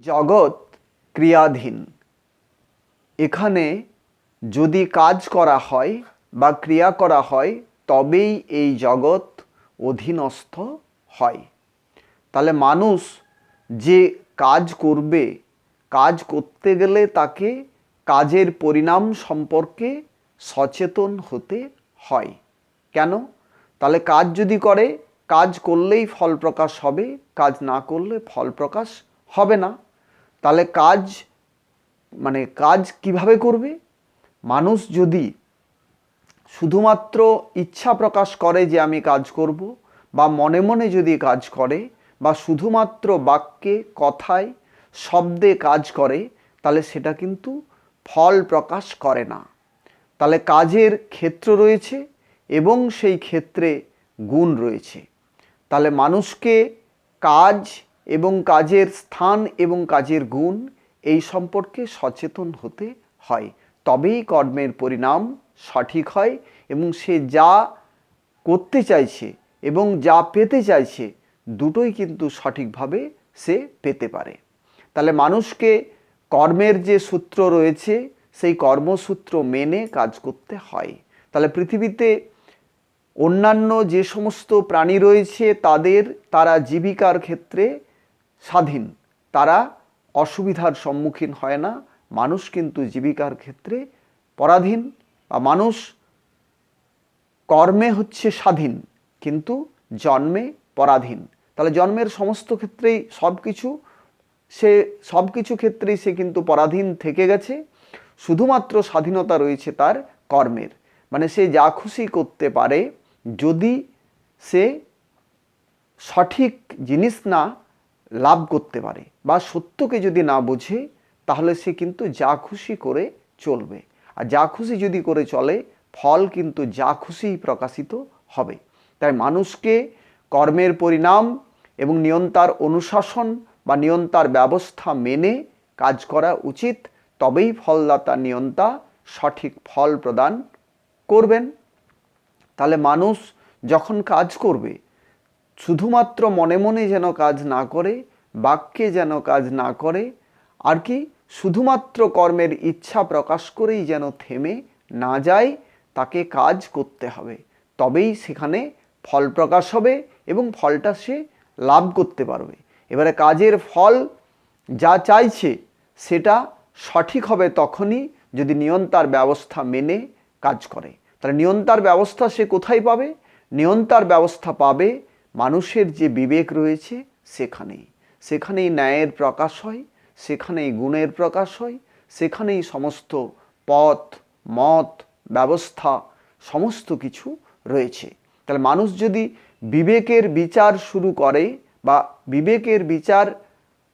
জগৎ ক্রিয়াধীন। এখানে যদি কাজ করা হয় বা ক্রিয়া করা হয়, তবেই এই জগৎ অধীনস্থ হয়। তাহলে মানুষ যে কাজ করবে, কাজ করতে গেলে তাকে কাজের পরিণাম সম্পর্কে সচেতন হতে হয়। কেন? তাহলে কাজ যদি করে, কাজ করলেই ফল প্রকাশ হবে, কাজ না করলে ফল প্রকাশ হবে না। তাহলে কাজ মানে কাজ কীভাবে করবে? মানুষ যদি শুধুমাত্র ইচ্ছা প্রকাশ করে যে আমি কাজ করব বা মনে মনে যদি কাজ করে বা শুধুমাত্র বাক্যে, কথায়, শব্দে কাজ করে, তাহলে সেটা কিন্তু ফল প্রকাশ করে না। তাহলে কাজের ক্ষেত্র রয়েছে এবং সেই ক্ষেত্রে গুণ রয়েছে। তাহলে মানুষকে কাজ এবং কাজের স্থান এবং কাজের গুণ এই সম্পর্কে সচেতন হতে হয়। তবেই কর্মের পরিণাম সঠিক হয় এবং সে যা করতে চাইছে এবং যা পেতে চাইছে দুটোই কিন্তু সঠিকভাবে সে পেতে পারে। তাহলে মানুষকে কর্মের যে সূত্র রয়েছে, সেই কর্মসূত্র মেনে কাজ করতে হয়। তাহলে পৃথিবীতে অন্যান্য যে সমস্ত প্রাণী রয়েছে, তাদের তারা জীবিকার ক্ষেত্রে স্বাধীন। তারা অসুবিধার সম্মুখীন হয় না। মানুষ কিন্তু জীবিকার ক্ষেত্রে পরাধীন বা মানুষ কর্মে হচ্ছে স্বাধীন, কিন্তু জন্মে পরাধীন। তাহলে জন্মের সমস্ত ক্ষেত্রেই সব কিছু সে সব কিছু ক্ষেত্রেই সে কিন্তু পরাধীন থেকে গেছে। শুধুমাত্র স্বাধীনতা রয়েছে তার কর্মের। মানে সে যা খুশি করতে পারে, যদি সে সঠিক জিনিস না লাভ করতে পারে বা সত্যকে যদি না বোঝে, তাহলে সে কিন্তু যা খুশি করে চলবে। আর যা খুশি যদি করে চলে, ফল কিন্তু যা খুশিই প্রকাশিত হবে। তাই মানুষকে কর্মের পরিণাম এবং নিয়ন্তার অনুশাসন বা নিয়ন্তার ব্যবস্থা মেনে কাজ করা উচিত, তবেই ফলদাতা নিয়ন্তা সঠিক ফল প্রদান করবেন। তাহলে মানুষ যখন কাজ করবে শুধুমাত্র মনে মনে যেন কাজ না করে, বাক্যে যেন কাজ না করে, আর কি শুধুমাত্র কর্মের ইচ্ছা প্রকাশ করেই যেন থেমে না যায়, তাকে কাজ করতে হবে। তবেই সেখানে ফল প্রকাশ হবে এবং ফলটা সে লাভ করতে পারবে। এবারে কাজের ফল যা চাইছে, সেটা সঠিক হবে তখনই যদি নিয়ন্তার ব্যবস্থা মেনে কাজ করে। তাহলে নিয়ন্তার ব্যবস্থা সে কোথায় পাবে? নিয়ন্তার ব্যবস্থা পাবে মানুষের যে বিবেক রয়েছে, সেখানেই। সেখানেই ন্যায়ের প্রকাশ হয়, সেখানেই গুণের প্রকাশ হয়, সেখানেই সমস্ত পথ, মত, ব্যবস্থা, সমস্ত কিছু রয়েছে। তাহলে মানুষ যদি বিবেকের বিচার শুরু করে বা বিবেকের বিচার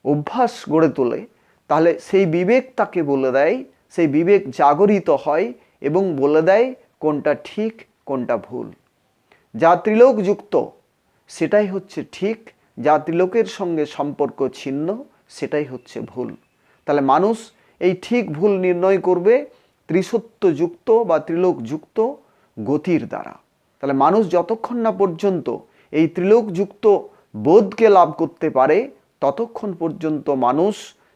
অভ্যাস গড়ে তোলে, তাহলে সেই বিবেক তাকে বলে দেয়, সেই বিবেক জাগরিত হয় এবং বলে দেয় কোনটা ঠিক, কোনটা ভুল। যা ত্রিলোকযুক্ত সেটাই হচ্ছে ঠিক যা ত্রিলোকের সঙ্গে সম্পর্ক ছিন্ন, সেটাই হচ্ছে ভুল। তাহলে মানুষ এই ঠিক ভুল নির্ণয় করবে ত্রিসত্যযুক্ত বা ত্রিলোকযুক্ত গতির দ্বারা। তাহলে মানুষ যতক্ষণ না পর্যন্ত এই ত্রিলোকযুক্ত বোধকে লাভ করতে পারে, ততক্ষণ পর্যন্ত মানুষ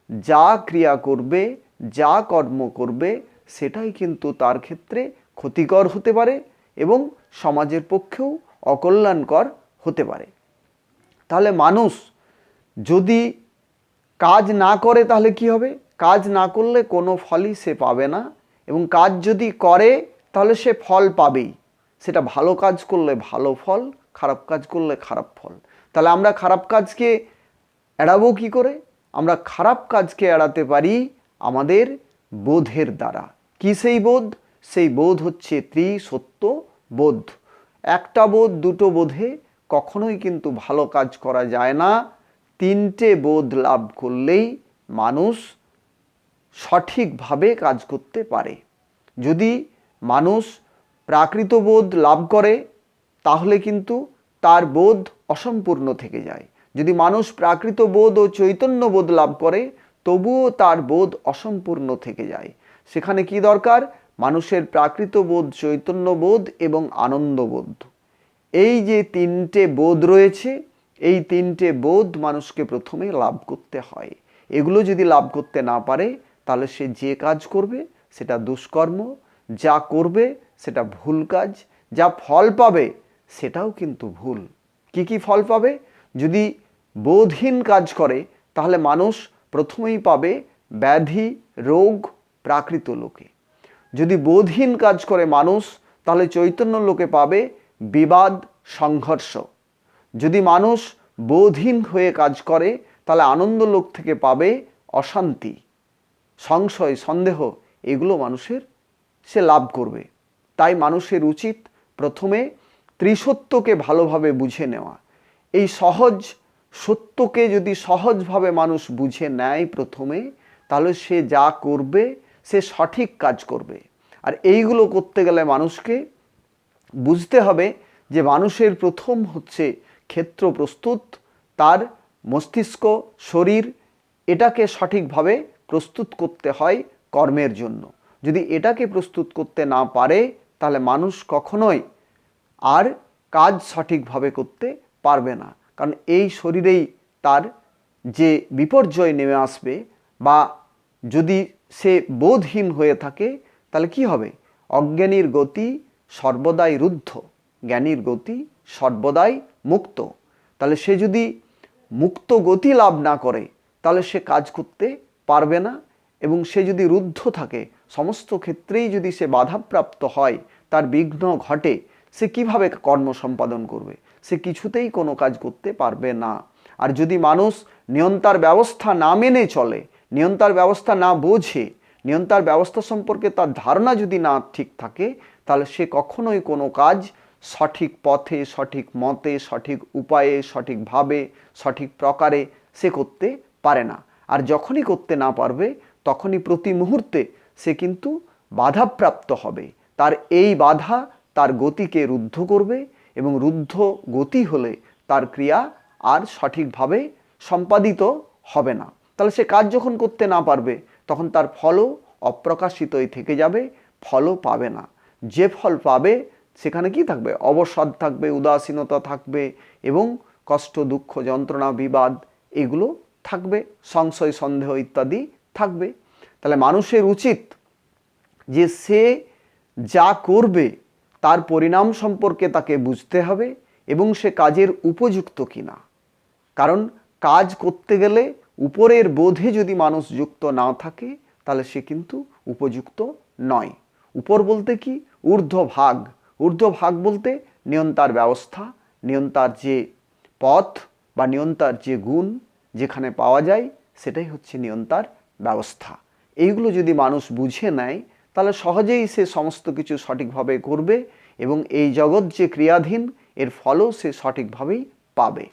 যা ক্রিয়া করবে, যা কর্ম করবে, সেটাই কিন্তু তার ক্ষেত্রে ক্ষতিকর হতে পারে এবং সমাজের পক্ষেও অকল্যাণকর হতে পারে। তাহলে মানুষ যদি কাজ না করে তাহলে কি হবে? কাজ না করলে কোনো ফলই সে পাবে না এবং কাজ যদি করে তাহলে সে ফল পাবেই। সেটা ভালো কাজ করলে ভালো ফল, খারাপ কাজ করলে খারাপ ফল। তাহলে আমরা খারাপ কাজকে এড়াবো কি করে? আমরা খারাপ কাজকে এড়াতে পারি আমাদের বোধের দ্বারা। কি সেই বোধ? সেই বোধ হচ্ছে ত্রিসত্য বোধ। একটা বোধ দুটো বোধে কখনোই কিন্তু ভালো কাজ করা যায় না। তিনটে বোধ লাভ করলেই মানুষ সঠিকভাবে কাজ করতে পারে। যদি মানুষ প্রাকৃত বোধ লাভ করে, তাহলে কিন্তু তার বোধ অসম্পূর্ণ থেকে যায়। যদি মানুষ প্রাকৃত বোধ ও চৈতন্য বোধ লাভ করে, তবুও তার বোধ অসম্পূর্ণ থেকে যায়। সেখানে কি দরকার? মানুষের প্রাকৃত বোধ, চৈতন্য বোধ এবং আনন্দবোধ এই যে তিনটে বোধ রয়েছে, এই তিনটে বোধ মানুষকে প্রথমে লাভ করতে হয়। এগুলো যদি লাভ করতে না পারে, তাহলে সে যে কাজ করবে সেটা দুষ্কর্ম, যা করবে সেটা ভুল কাজ, যা ফল পাবে সেটাও কিন্তু ভুল। কি কি ফল পাবে? যদি বোধহীন কাজ করে, তাহলে মানুষ প্রথমেই পাবে ব্যাধি, রোগ, প্রাকৃত লোকে। যদি বোধহীন কাজ করে মানুষ, তাহলে চৈতন্য লোকে পাবে বিবাদ, সংঘর্ষ। যদি মানুষ বোধহীন হয়ে কাজ করে, তাহলে আনন্দ লোক থেকে পাবে অশান্তি। সংশয়, সন্দেহ, এগুলো মানুষের, সে লাভ করবে। তাই মানুষের উচিত প্রথমে ত্রিসত্যকে ভালোভাবে বুঝে নেওয়া। এই সহজ সত্যকে যদি সহজভাবে মানুষ বুঝে নেয় প্রথমে, তাহলে সে যা করবে, সে সঠিক কাজ করবে। আর এইগুলো করতে গেলে মানুষকে বুঝতে হবে যে মানুষের প্রথম হচ্ছে ক্ষেত্র প্রস্তুত, তার মস্তিষ্ক, শরীর এটাকে সঠিকভাবে প্রস্তুত করতে হয় কর্মের জন্য। যদি এটাকে প্রস্তুত করতে না পারে, তাহলে মানুষ কখনোই আর কাজ সঠিকভাবে করতে পারবে না। কারণ এই শরীরেই তার যে বিপর্যয় নেমে আসবে বা যদি সে বোধহীন হয়ে থাকে, তাহলে কি হবে? অজ্ঞানীর গতি সর্বদাই রুদ্ধ, জ্ঞানীর গতি সর্বদাই মুক্ত। তাহলে সে যদি মুক্ত গতি লাভ না করে, তাহলে সে কাজ করতে পারবে না এবং সে যদি রুদ্ধ থাকে, সমস্ত ক্ষেত্রেই যদি সে বাধাপ্রাপ্ত হয়, তার বিঘ্ন ঘটে, সে কীভাবে কর্ম সম্পাদন করবে? সে কিছুতেই কোনো কাজ করতে পারবে না। আর যদি মানুষ নিয়ন্তার ব্যবস্থা না মেনে চলে, নিয়ন্তার ব্যবস্থা না বোঝে, নিয়ন্তার ব্যবস্থা সম্পর্কে তার ধারণা যদি না ঠিক থাকে তাহলে সে কখনোই কোনো কাজ সঠিক পথে, সঠিক মতে, সঠিক উপায়ে সঠিকভাবে সঠিক প্রকারে সে করতে পারে না। আর যখনই করতে না পারবে, তখনই প্রতি মুহূর্তে সে কিন্তু বাধাপ্রাপ্ত হবে। তার এই বাধা তার গতিকে রুদ্ধ করবে এবং রুদ্ধ গতি হলে তার ক্রিয়া আর সঠিকভাবে সম্পাদিত হবে না। তাহলে সে কাজ যখন করতে না পারবে, তখন তার ফলও অপ্রকাশিতই থেকে যাবে, ফলও পাবে না। যে ফল পাবে সেখানে কি থাকবে? অবসাদ থাকবে, উদাসীনতা থাকবে এবং কষ্ট, দুঃখ, যন্ত্রণা, বিবাদ এগুলো থাকবে, সংশয়, সন্দেহ ইত্যাদি থাকবে। তাহলে মানুষের উচিত যে সে যা করবে তার পরিণাম সম্পর্কে তাকে বুঝতে হবে এবং সে কাজের উপযুক্ত কিনা। কারণ কাজ করতে গেলে উপরের বোধে যদি মানুষ যুক্ত না থাকে, তাহলে সে কিন্তু উপযুক্ত নয়। উপর বলতে কি? ঊর্ধ্ব ভাগ বলতে নিয়ন্তার ব্যবস্থা, নিয়ন্তার যে পথ বা নিয়ন্তার যে গুণ যেখানে পাওয়া যায়, সেটাই হচ্ছে নিয়ন্তার ব্যবস্থা। এইগুলো যদি মানুষ বুঝে নেয়, তাহলে সহজেই সে সমস্ত কিছু সঠিকভাবে করবে এবং এই জগৎ যে ক্রিয়াধীন, এর ফলও সে সঠিকভাবেই পাবে।